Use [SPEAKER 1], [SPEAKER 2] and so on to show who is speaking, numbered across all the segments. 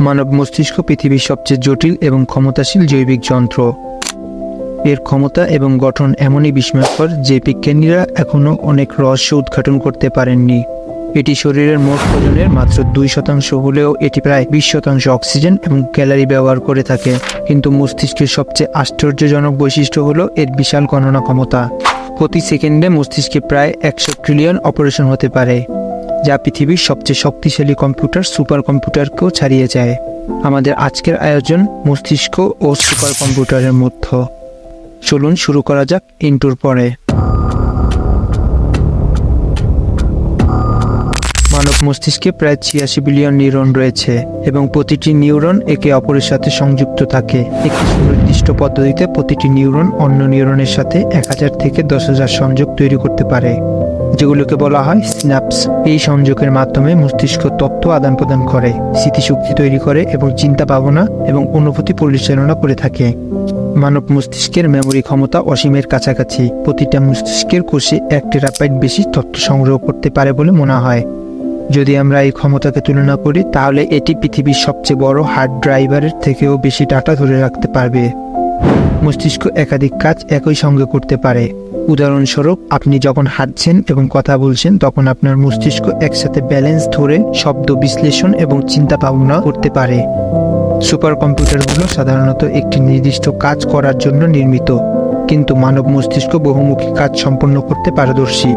[SPEAKER 1] মানব মস্তিষ্ক পৃথিবীর সবচেয়ে জটিল এবং ক্ষমতাশীল জৈবিক যন্ত্র। এর ক্ষমতা এবং গঠন এমনই বিস্ময়কর যে বিজ্ঞানীরা এখনও অনেক রহস্য উদ্ঘাটন করতে পারেননি। এটি শরীরের মোট ওজনের মাত্র দুই শতাংশ হলেও এটি প্রায় বিশ শতাংশ অক্সিজেন এবং ক্যালারি ব্যবহার করে থাকে। কিন্তু মস্তিষ্কের সবচেয়ে আশ্চর্যজনক বৈশিষ্ট্য হলো এর বিশাল গণনা ক্ষমতা। প্রতি সেকেন্ডে মস্তিষ্কে প্রায় একশো ট্রিলিয়ন অপারেশন হতে পারে। যা পৃথিবীর সবচেয়ে শক্তিশালী কম্পিউটার সুপার কম্পিউটারকেও ছাড়িয়ে যায়। আমাদের আজকের আয়োজন মস্তিষ্ক ও সুপার কম্পিউটারের মধ্য। চলুন শুরু করা যাক ইন্টুর পরে। মানব মস্তিষ্কে প্রায় ছিয়াশি বিলিয়ন নিউরন রয়েছে এবং প্রতিটি নিউরন একে অপরের সাথে সংযুক্ত থাকে। একটি সুনির্দিষ্ট পদ্ধতিতে প্রতিটি নিউরন অন্য নিউরনের সাথে এক হাজার থেকে দশ হাজার সংযোগ তৈরি করতে পারে। যেগুলোকে বলা হয় স্ন্যাপস এই সংযোগের মাধ্যমে মস্তিষ্ক তথ্য আদান প্রদান করে স্মৃতিশক্তি তৈরি করে এবং চিন্তা ভাবনা এবং অনুভূতি পরিচালনা করে থাকে। মানব মস্তিষ্কের মেমোরি ক্ষমতা অসীমের কাছাকাছি। প্রতিটা মস্তিষ্কের কোষে এক টেরাবাইট বেশি তথ্য সংগ্রহ করতে পারে বলে মনে হয়। যদি আমরা এই ক্ষমতাকে তুলনা করি, তাহলে এটি পৃথিবীর সবচেয়ে বড় হার্ড ড্রাইভারের থেকেও বেশি ডাটা ধরে রাখতে পারবে। মস্তিষ্ক একাধিক কাজ একই সঙ্গে করতে পারে। উদাহরণস্বরূপ, আপনি যখন হাঁটছেন এবং কথা বলছেন, তখন আপনার মস্তিষ্ক একসাথে ব্যালেন্স ধরে শব্দ বিশ্লেষণ এবং চিন্তা ভাবনা করতে পারে। সুপার কম্পিউটারগুলো সাধারণত একটি নির্দিষ্ট কাজ করার জন্য নির্মিত, কিন্তু মানব মস্তিষ্ক বহুমুখী কাজ সম্পন্ন করতে পারদর্শী।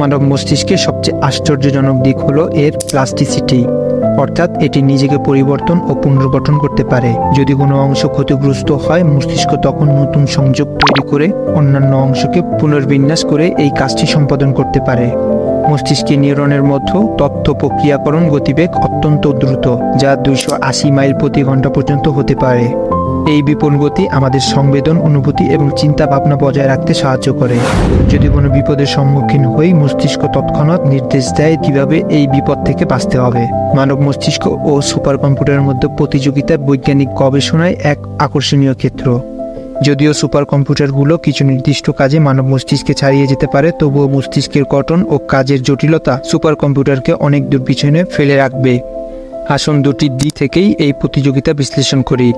[SPEAKER 1] মানব মস্তিষ্কের সবচেয়ে আশ্চর্যজনক দিক হলো এর প্লাস্টিসিটি অর্থাৎ এটি নিজেকে পরিবর্তন ও পুনর্গঠন করতে পারে। যদি কোনো অংশ ক্ষতিগ্রস্ত হয়, মস্তিষ্ক তখন নতুন সংযোগ তৈরি করে অন্যান্য অংশকে পুনর্বিন্যাস করে এই কাজটি সম্পাদন করতে পারে। মস্তিষ্কে নিউরনের মধ্যে তথ্য প্রক্রিয়াকরণ গতিবেগ অত্যন্ত দ্রুত, যা দুইশো আশি মাইল প্রতি ঘণ্টা পর্যন্ত হতে পারে। এই বিপুল গতি আমাদের সংবেদন, অনুভূতি এবং চিন্তা ভাবনা বজায় রাখতে সাহায্য করে। যদি কোনো বিপদের সম্মুখীন হই, মস্তিষ্ক তৎক্ষণাৎ নির্দেশ দেয় কীভাবে এই বিপদ থেকে বাঁচতে হবে। মানব মস্তিষ্ক ও সুপার কম্পিউটারের মধ্যে প্রতিযোগিতা, বৈজ্ঞানিক গবেষণায় এক আকর্ষণীয় ক্ষেত্র। যদিও সুপার কম্পিউটারগুলো কিছু নির্দিষ্ট কাজে মানব মস্তিষ্কে ছাড়িয়ে যেতে পারে, তবুও মস্তিষ্কের গঠন ও কাজের জটিলতা সুপার কম্পিউটারকে অনেক দূর পিছনে ফেলে রাখবে। আসন দুটি দিক থেকেই এই প্রতিযোগিতা বিশ্লেষণ করি।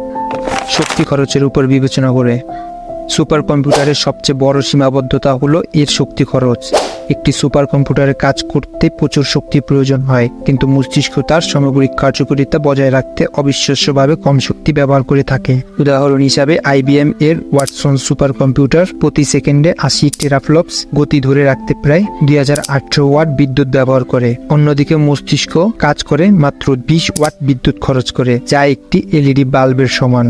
[SPEAKER 1] শক্তি খরচের উপর বিবেচনা করে সুপার কম্পিউটারের সবচেয়ে বড় সীমাবদ্ধতা হলো এর শক্তি খরচ। একটি সুপার কম্পিউটারে কাজ করতে প্রচুর শক্তির প্রয়োজন হয়, কিন্তু মস্তিষ্ক তার সামগ্রিক কার্যকারিতা বজায় রাখতে অবিশ্বাস্যভাবে কম শক্তি ব্যবহার করে থাকে। উদাহরণ হিসাবে আইবিএম এর ওয়াটসন সুপার কম্পিউটার প্রতি সেকেন্ডে আশি টেরাফ্লপস গতি ধরে রাখতে প্রায় দুই হাজার আটশো ওয়াট বিদ্যুৎ ব্যবহার করে। অন্যদিকে মস্তিষ্ক কাজ করে মাত্র বিশ ওয়াট বিদ্যুৎ খরচ করে, যা একটি এলইডি বাল্বের সমান।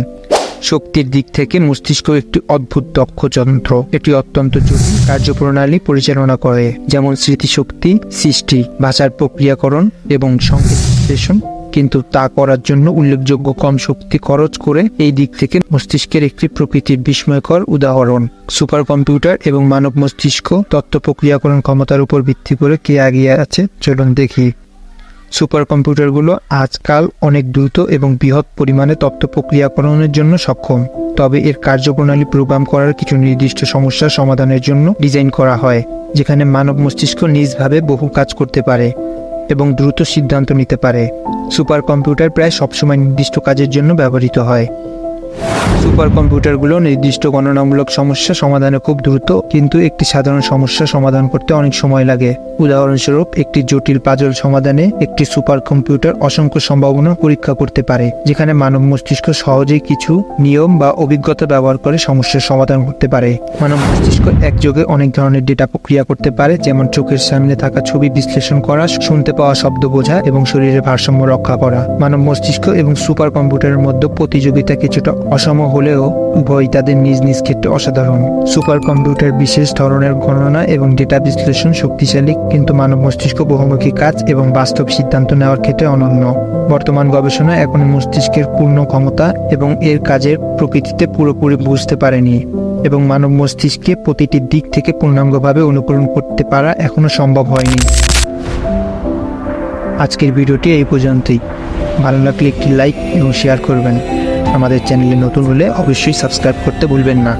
[SPEAKER 1] শক্তির দিক থেকে মস্তিষ্ক একটি অদ্ভুত দক্ষ যন্ত্র। এটি অত্যন্ত জটিল কার্যপ্রণালী পরিচালনা করে, যেমন স্মৃতিশক্তি, সৃষ্টি, ভাষার প্রক্রিয়াকরণ এবং সংকেত বিশ্লেষণ, কিন্তু তা করার জন্য উল্লেখযোগ্য কম শক্তি খরচ করে এই দিক থেকে মস্তিষ্কের একটি প্রকৃতির বিস্ময়কর উদাহরণ। সুপার কম্পিউটার এবং মানব মস্তিষ্ক তথ্য প্রক্রিয়াকরণ ক্ষমতার উপর ভিত্তি করে কে এগিয়ে আছে চলুন দেখি। সুপার কম্পিউটারগুলো আজকাল অনেক দ্রুত এবং বৃহৎ পরিমাণে তথ্য প্রক্রিয়াকরণের জন্য সক্ষম। তবে এর কার্যপ্রণালী প্রোগ্রাম করার কিছু নির্দিষ্ট সমস্যা সমাধানের জন্য ডিজাইন করা হয়, যেখানে মানব মস্তিষ্ক নিজভাবে বহু কাজ করতে পারে এবং দ্রুত সিদ্ধান্ত নিতে পারে। সুপার কম্পিউটার প্রায় সবসময় নির্দিষ্ট কাজের জন্য ব্যবহৃত হয়। সুপার কম্পিউটারগুলো নির্দিষ্ট গণনামূলক সমস্যা সমাধানে খুব দ্রুত, কিন্তু একটি সাধারণ সমস্যা সমাধান করতে অনেক সময় লাগে। উদাহরণস্বরূপ, একটি জটিল পাজল সমাধানে একটি সুপার কম্পিউটার অসংখ্য সম্ভাবনা পরীক্ষা করতে পারে, যেখানে মানব মস্তিষ্ক সহজেই কিছু নিয়ম বা অভিজ্ঞতা ব্যবহার করে সমস্যার সমাধান করতে পারে। মানব মস্তিষ্ক একযোগে অনেক ধরনের ডেটা প্রক্রিয়া করতে পারে, যেমন চোখের সামনে থাকা ছবি বিশ্লেষণ করা, শুনতে পাওয়া শব্দ বোঝা এবং শরীরের ভারসাম্য রক্ষা করা। মানব মস্তিষ্ক এবং সুপার কম্পিউটারের মধ্যে প্রতিযোগিতা কিছুটা অসম হলেও উভয় তাদের নিজ নিজ ক্ষেত্রে অসাধারণ। সুপার কম্পিউটার বিশেষ ধরনের গণনা এবং ডেটা বিশ্লেষণ শক্তিশালী, কিন্তু মানব মস্তিষ্ক বহুমুখী কাজ এবং বাস্তব সিদ্ধান্ত নেওয়ার ক্ষেত্রে অনন্য। বর্তমান গবেষণা এখন মস্তিষ্কের পূর্ণ ক্ষমতা এবং এর কাজের প্রকৃতিতে পুরোপুরি বুঝতে পারেনি এবং মানব মস্তিষ্কে প্রতিটি দিক থেকে পূর্ণাঙ্গভাবে অনুকরণ করতে পারা এখনও সম্ভব হয়নি। আজকের ভিডিওটি এই পর্যন্তই। ভালো লাগলে একটি লাইক এবং শেয়ার করবেন। আমাদের চ্যানেলে নতুন হলে অবশ্যই সাবস্ক্রাইব করতে ভুলবেন না।